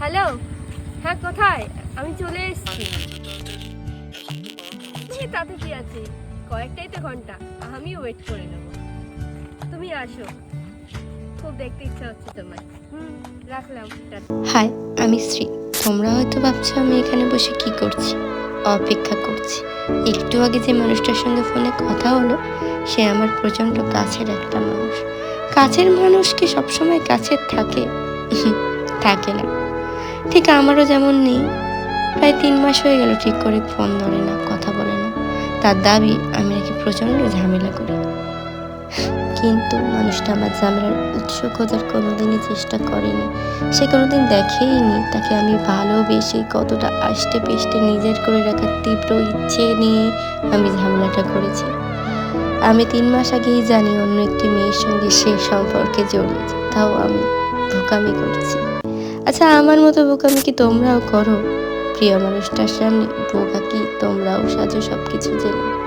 Hello? হ্যাঁ কোথায়? আমি চলে এসেছি। তাতে কি আছে? কয়েকটাই তো ঘণ্টা। আমি ওয়েট করে নেব। তুমি আসো। খুব দেখতে ইচ্ছা হচ্ছে তোমার হুম, রাখলাম। হাই, আমি শ্রী। তোমরা হয়তো ভাবছ আমি এখানে বসে কি করছি? অপেক্ষা করছি। একটু আগে যে মানুষটার সঙ্গে ফোনে কথা হলো, সে আমার প্রচণ্ড কাছের একটা মানুষ। কাছের মানুষ কি সবসময় কাছের থাকে? থাকে না। ঠিক আমারও যেমন নেই। প্রায় তিন মাস হয়ে গেল ঠিক করে ফোন ধরে না, কথা বলে না। তার দাবি, আমি নাকি প্রচণ্ড ঝামেলা করি। কিন্তু মানুষটা আমার ঝামেলার উৎস খোঁজার কোনোদিনই চেষ্টা করেনি। সে কোনোদিন দেখেইনি, তাকে আমি ভালোবেসে কতটা আষ্টে পেষ্টে নিজের করে রাখার তীব্র ইচ্ছে নিয়ে আমি ঝামেলাটা করেছি। আমি তিন মাস আগেই জানি অন্য একটি মেয়ের সঙ্গে সে সম্পর্কে জড়িয়েছে তাও আমি বোকামি করছি। আচ্ছা আমার মতো বোকামি কি তোমরাও করো? প্রিয় মানুষটার সামনে বোকা কি তোমরাও সাজো সব কিছু জেনে।